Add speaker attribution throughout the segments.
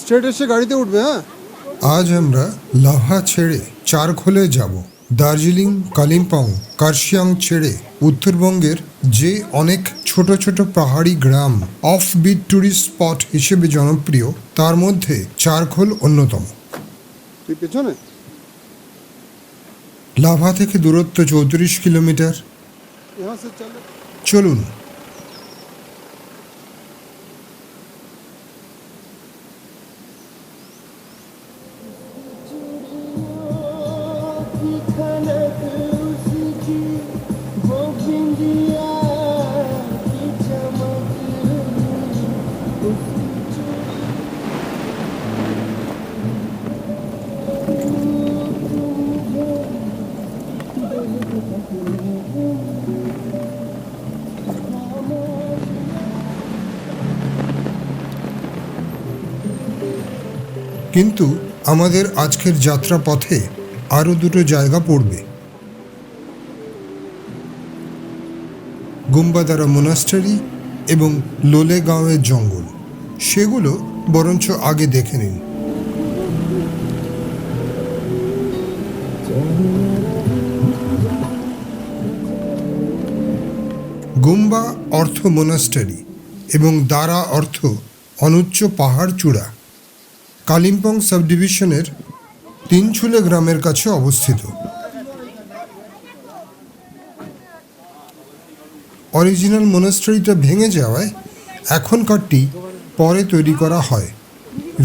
Speaker 1: Straight এসে গাড়িতে উঠবে হ্যাঁ?
Speaker 2: আজ আমরা লাভা ছেড়ে চারখোলে যাব। দার্জিলিং কালিম্পং কার্শিয়াং ছেড়ে উত্তরবঙ্গের যে অনেক ছোট ছোট পাহাড়ি গ্রাম অফ বিট ট্যুরিস্ট স্পট হিসেবে জনপ্রিয় তার মধ্যে চারখোল অন্যতম। লাভা থেকে দূরত্ব চৌত্রিশ কিলোমিটার। চলুন কিন্তু আমাদের আজকের যাত্রা পথে আরও দুটো জায়গা পড়বে। গুম্বাদারা মোনাস্টারি এবং লোলেগাঁওয়ের জঙ্গল, সেগুলো বরঞ্চ আগে দেখে নিন। গুম্বা অর্থ মোনাস্টারি এবং দ্বারা অর্থ অনুচ্চ পাহাড় চূড়া। কালিম্পং সাব ডিভিশনের তিনছুলে গ্রামের কাছে অবস্থিত। অরিজিনাল মোনাস্ট্রিটা ভেঙে যাওয়ায় এখনকারটি পরে তৈরি করা হয়।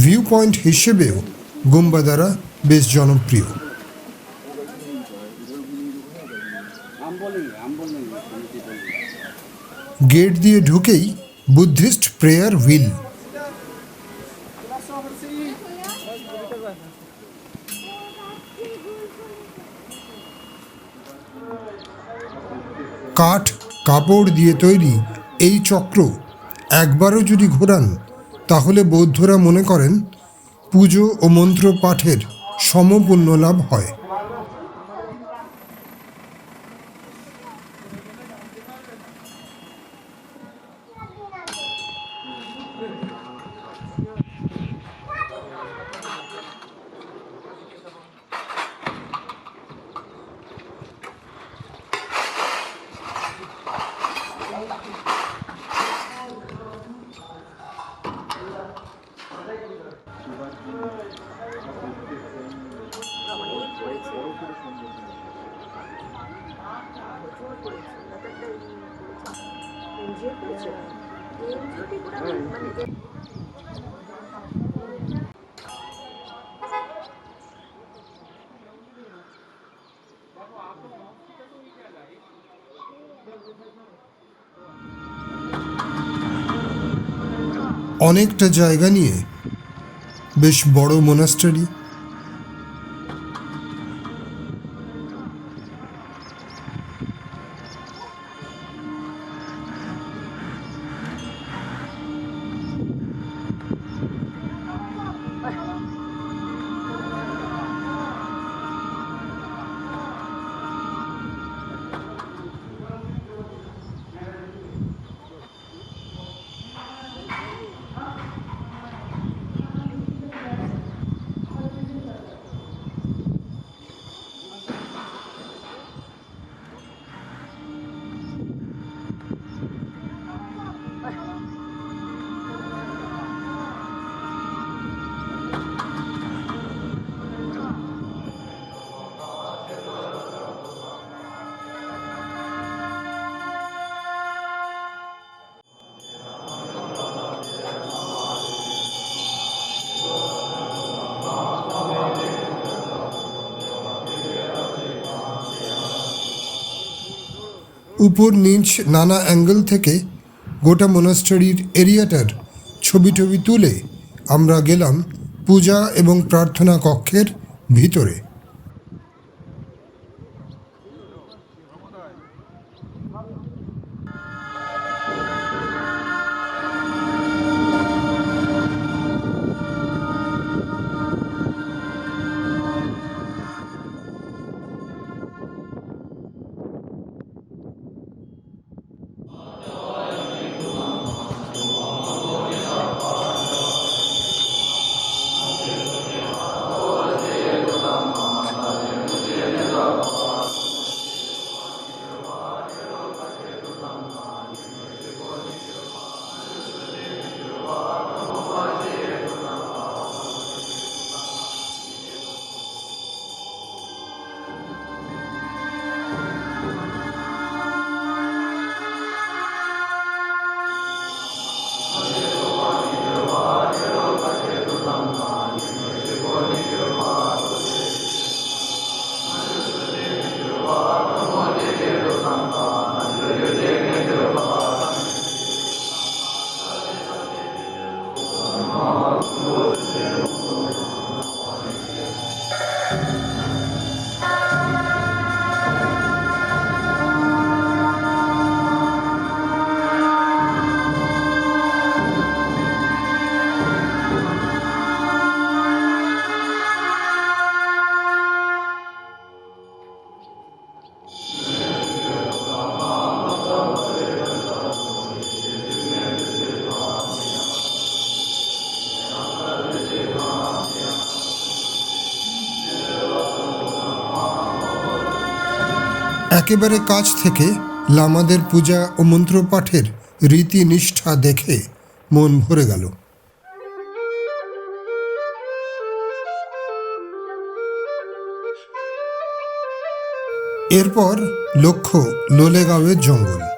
Speaker 2: ভিউ পয়েন্ট হিসেবেও গুম্বাদারা বেশ জনপ্রিয়। গেট দিয়ে ঢুকেই বুদ্ধিস্ট প্রেয়ার হুইল। কাঠ, কাপড় দিয়ে তৈরি এই চক্র একবারও যদি ঘোরান, তাহলে বৌদ্ধরা মনে করেন পুজো ও মন্ত্র পাঠের সমপূর্ণ লাভ হয়। অনেকটা জায়গা নিয়ে বেশ বড় মোনাস্টারি উপর নিচ নানা অ্যাঙ্গেল থেকে গোটা মোনাস্টারির এরিয়াটার ছবি টবি তুলে আমরা গেলাম পূজা এবং প্রার্থনা কক্ষের ভিতরে। একেবারে কাছ থেকে লামাদের পূজা ও মন্ত্রপাঠের রীতি নিষ্ঠা দেখে মন ভরে গেল। এরপর লক্ষ্য লোলেগাঁওয়ের জঙ্গল।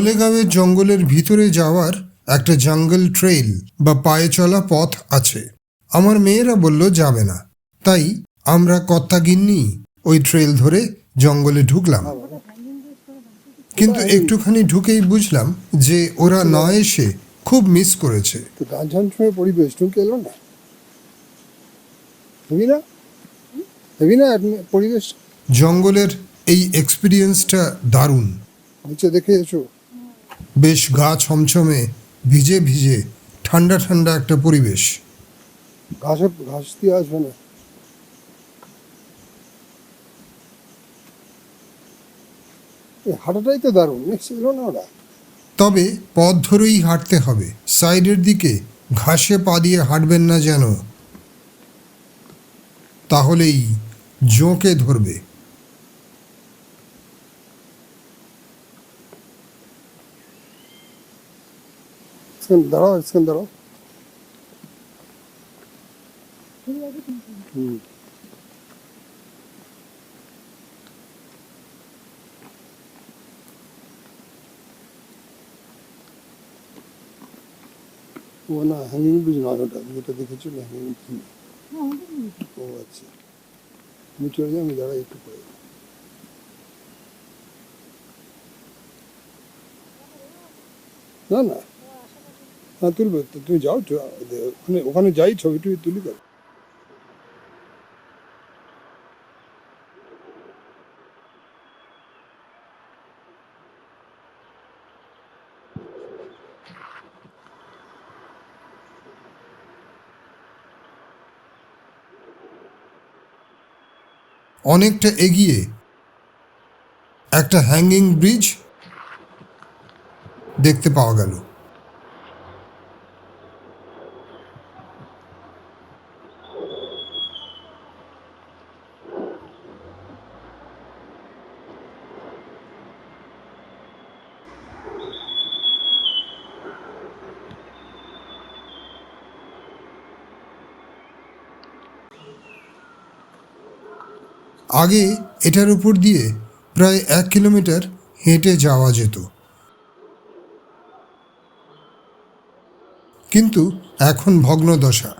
Speaker 2: লোলেগাঁওয়ের জঙ্গলের ভিতরে যাওয়ার একটা জঙ্গল ট্রেইল বা পায়ে চলা পথ আছে। আমার মেয়েরা বলল যাবে না। তাই আমরা কর্তা গিন্নি ওই ট্রেল ধরে জঙ্গলে ঢুকলাম। কিন্তু একটুখানি ঢুকেই বুঝলাম যে ওরা না এসে খুব মিস করেছে।
Speaker 1: তো গান ঝান শুনে পরিবেশ ঢুকে এলো না? না? না পরিবেশ?
Speaker 2: জঙ্গলের এই এক্সপিরিয়েন্সটা দারুণ।
Speaker 1: নিচে দেখে এসো।
Speaker 2: বেশ গা ছমছমে ভিজে ভিজে ঠান্ডা ঠান্ডা একটা পরিবেশ।
Speaker 1: ঘাসে ঘাস দিয়ে আসবে না। হাঁটাটাই তো দারুণ এলো না ওরা?
Speaker 2: তবে পথ ধরেই হাঁটতে হবে। সাইডের দিকে ঘাসে পা দিয়ে হাঁটবেন না যেন। তাহলেই জোঁকে ধরবে।
Speaker 1: সেখানে দাঁড়াও সেখানে দাঁড়াও হুম ও না হ্যাঙ্গিং ব্রিজ নয় ওটা যেটা দেখেছ না হ্যাঙ্গিং ব্রিজ ও আচ্ছা তুমি চলে যাও আমি দাঁড়াই একটু পরে না না হ্যাঁ তুলবে। তুমি যাও ওখানে ওখানে যাই, ছবি টবি তুলি তো
Speaker 2: অনেকটা এগিয়ে একটা হ্যাঙ্গিং ব্রিজ দেখতে পাওয়া গেল। আগে এটার উপর দিয়ে প্রায় এক কিলোমিটার হেঁটে যাওয়া যেত। কিন্তু এখন ভগ্নদশা।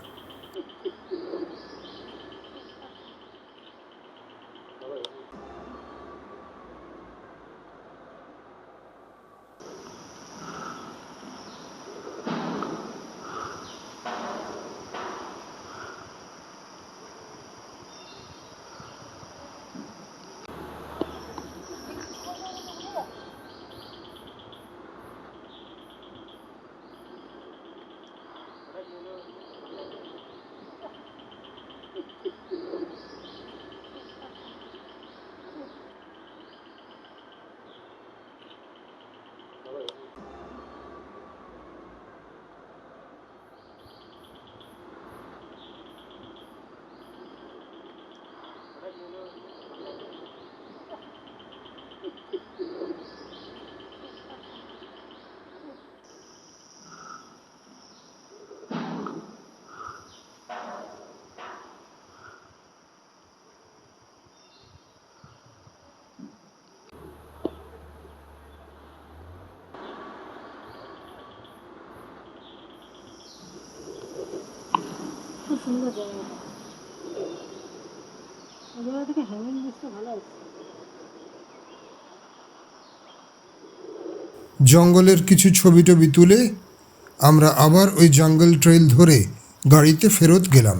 Speaker 3: সুন্দর জায়গাটা ওগুলো থেকে হ্যাঙ্গিং ব্রিজটা ভালো আছে
Speaker 2: জঙ্গলের কিছু ছবি টবি তুলে আমরা আবার ওই জঙ্গল ট্রেল ধরে গাড়িতে ফেরত গেলাম।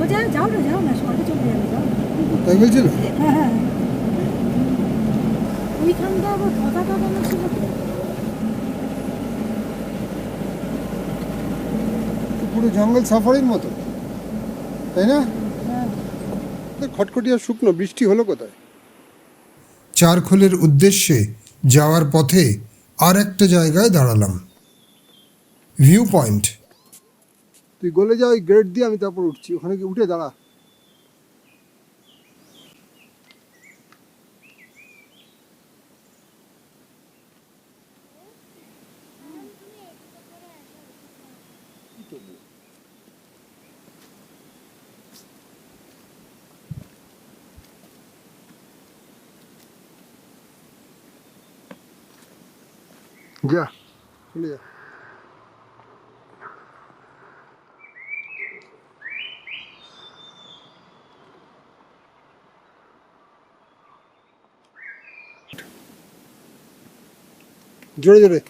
Speaker 3: ও যাও না যাও না সকালে চলে যাবে যাও।
Speaker 1: তাই বলছিল?
Speaker 3: হ্যাঁ ওইখানটা আবার ছিল। তো
Speaker 1: পুরো জঙ্গল সাফারির মতো। তাই না?
Speaker 3: হ্যাঁ।
Speaker 1: খটখটিয়া শুকনো বৃষ্টি হলো কোথায়?
Speaker 2: চারখোলের উদ্দেশ্যে যাওয়ার পথে আর একটা জায়গায় দাঁড়ালাম। View point.
Speaker 1: তুই গলে যা ওই গেট দিয়ে, আমি তারপর উঠছি। ওখানে গিয়ে উঠে দাঁড়া। যা, চলে যা। জোরে জোরে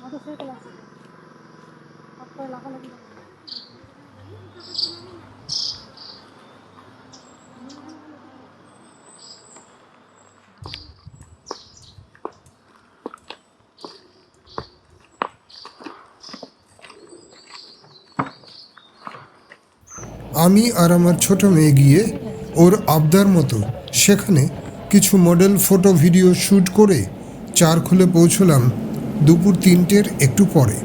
Speaker 3: মোটরসাইকেল আছে আপনার লাফালাফি না।
Speaker 2: আমি আর আমার ছোট মেয়ে গিয়ে ওর আবদার মতো সেখানে কিছু মডেল ফটো ভিডিও শ্যুট করে চারখোলে পৌঁছলাম দুপুর তিনটের একটু পরে।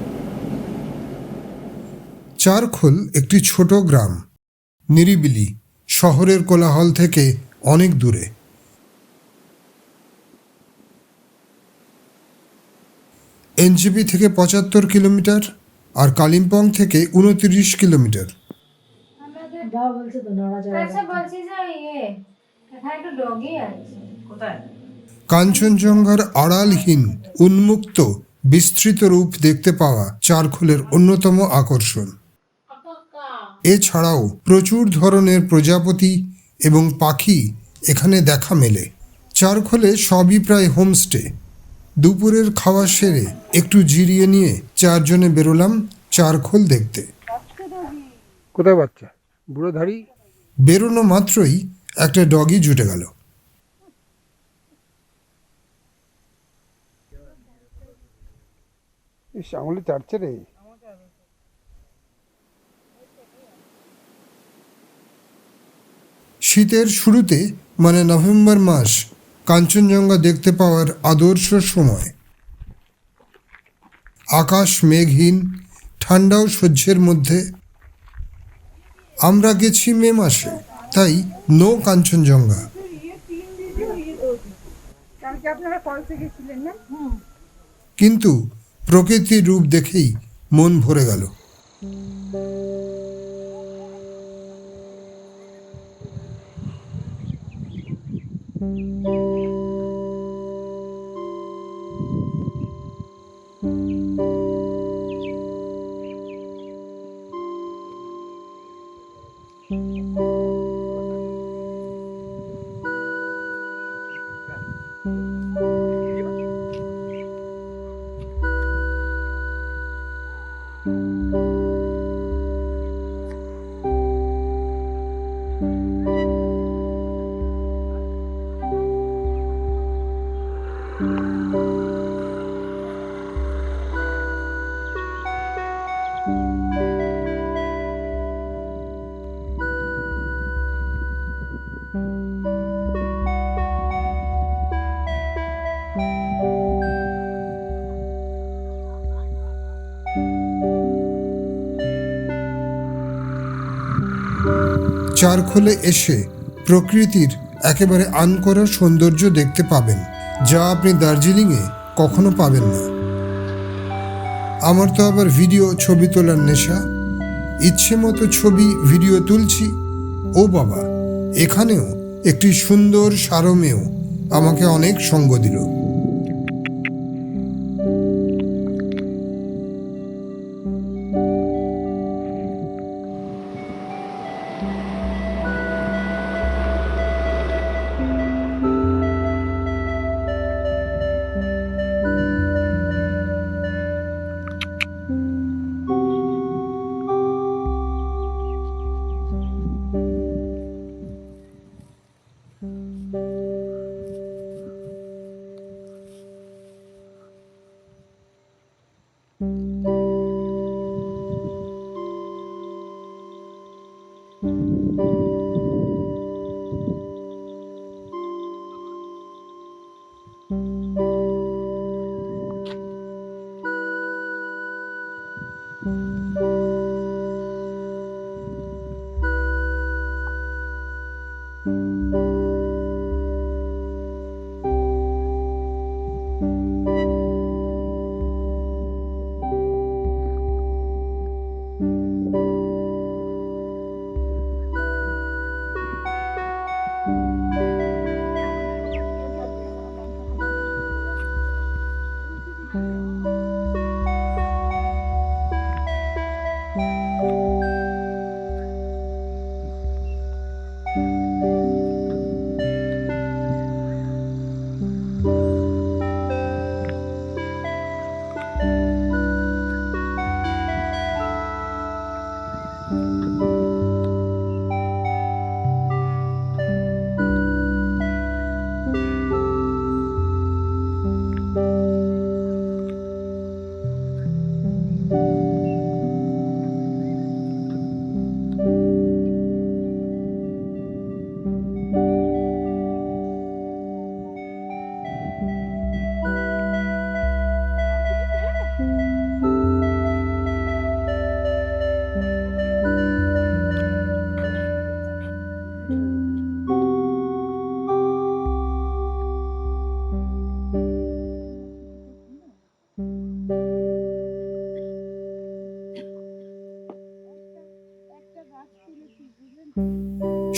Speaker 2: চারখোল একটি ছোট গ্রাম, নিরিবিলি, শহরের কোলাহল থেকে অনেক দূরে। এনজিপি থেকে পঁচাত্তর কিলোমিটার আর কালিম্পং থেকে উনতিরিশ কিলোমিটার।
Speaker 3: যা বলছে তো নড়াচড়া
Speaker 4: আচ্ছা বলছি যে ইয়ে এখানে একটা ডগি আছে। কোথায়?
Speaker 2: কাঞ্চনজঙ্ঘার আড়ালহীন উন্মুক্ত বিস্তৃত রূপ দেখতে পাওয়া চারখোলের অন্যতম আকর্ষণ। এছাড়াও প্রচুর ধরনের প্রজাপতি এবং পাখি এখানে দেখা মেলে। চারখোলে সবই প্রায় হোমস্টে। দুপুরের খাওয়া সেরে একটু জিরিয়ে নিয়ে চারজনে বেরোলাম চারখোল দেখতে।
Speaker 1: কোথায় বাচ্চা? বুড়ো ধাড়ি
Speaker 2: বেরোনো মাত্রই একটা ডগি জুটে গেল।
Speaker 1: ইস আঙুলে চাটছে রে।
Speaker 2: শীতের শুরুতে মানে নভেম্বর মাস কাঞ্চনজঙ্ঘা দেখতে পাওয়ার আদর্শ সময়। আকাশ মেঘহীন ঠান্ডাও সহ্যের মধ্যে। আমরা গেছি মে মাসে তাই নো কাঞ্চনজঙ্ঘা। কিন্তু প্রকৃতির রূপ দেখেই মন ভরে গেল। চারখোলে এসে প্রকৃতির একেবারে আনকরা সৌন্দর্য দেখতে পাবেন, যা আপনি দার্জিলিংয়ে কখনো পাবেন না। আমার তো আবার ভিডিও ছবি তোলার নেশা। ইচ্ছে মতো ছবি, ভিডিও তুলছি। ও বাবা, এখানেও একটি সুন্দর সারমেয় আমাকে অনেক সঙ্গ দিল। Música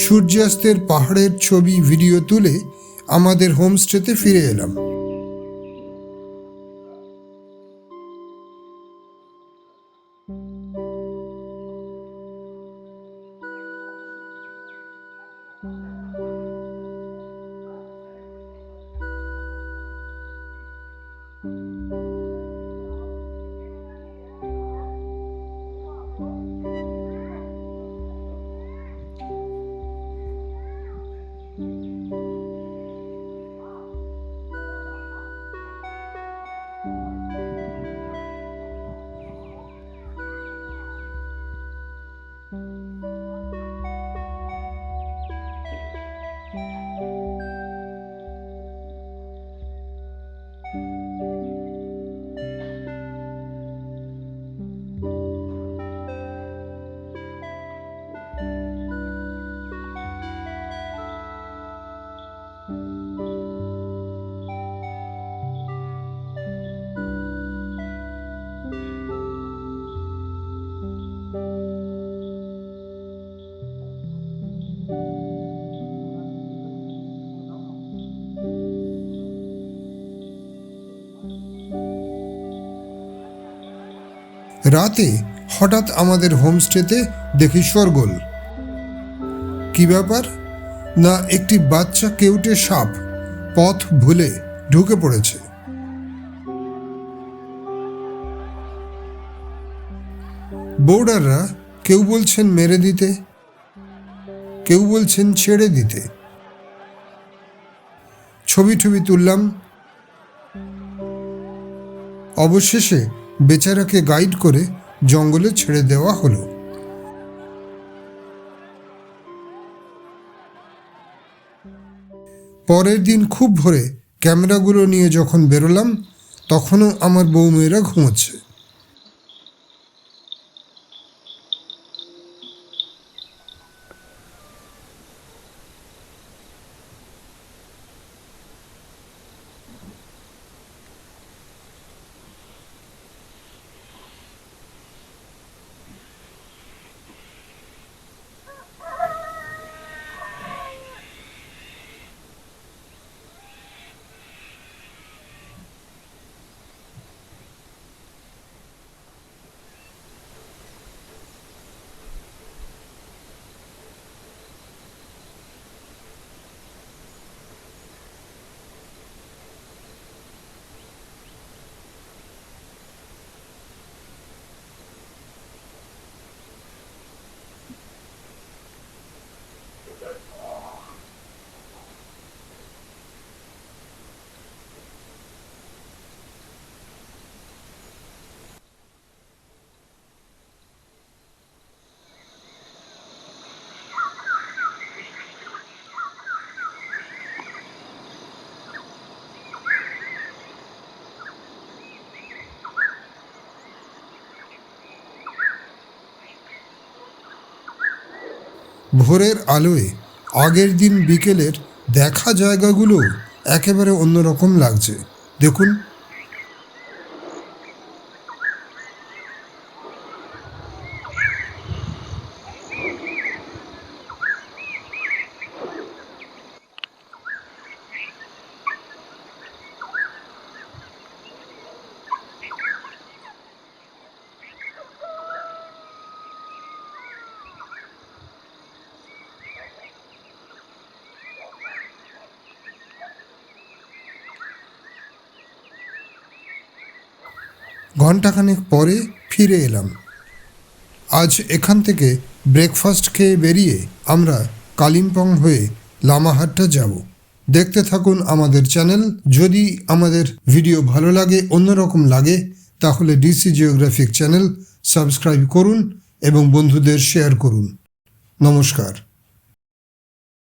Speaker 2: সূর্যাস্তের পাহাড়ের ছবি ভিডিও তুলে আমাদের হোমস্টেতে ফিরে এলাম। রাতে হঠাৎ আমাদের হোমস্টেতে দেখি শোরগোল। কি ব্যাপার? না, একটি বাচ্চা কেউটে সাপ পথ ভুলে ঢুকে পড়েছে। বোর্ডাররা, কেউ বলছেন মেরে দিতে, কেউ বলছেন ছেড়ে দিতে। ছবি টবি তুললাম। অবশেষে বেচারাকে গাইড করে জঙ্গলে ছেড়ে দেওয়া হলো। পরের দিন খুব ভোরে ক্যামেরাগুলো নিয়ে যখন বেরোলাম, তখনও আমার বৌমেয়েরা ঘুমোচ্ছে। ভোরের আলোয় আগের দিন বিকেলের দেখা জায়গাগুলো একেবারে অন্যরকম লাগছে। দেখুন ঘন্টাখানেক পরে ফিরে এলাম। আজ এখান থেকে ব্রেকফাস্ট খেয়ে বেরিয়ে আমরা কালিম্পং হয়ে লামাহাটটা যাব। দেখতে থাকুন আমাদের চ্যানেল। যদি আমাদের ভিডিও ভালো লাগে, অন্যরকম লাগে, তাহলে ডিসি জিওগ্রাফিক চ্যানেল সাবস্ক্রাইব করুন এবং বন্ধুদের শেয়ার করুন। নমস্কার।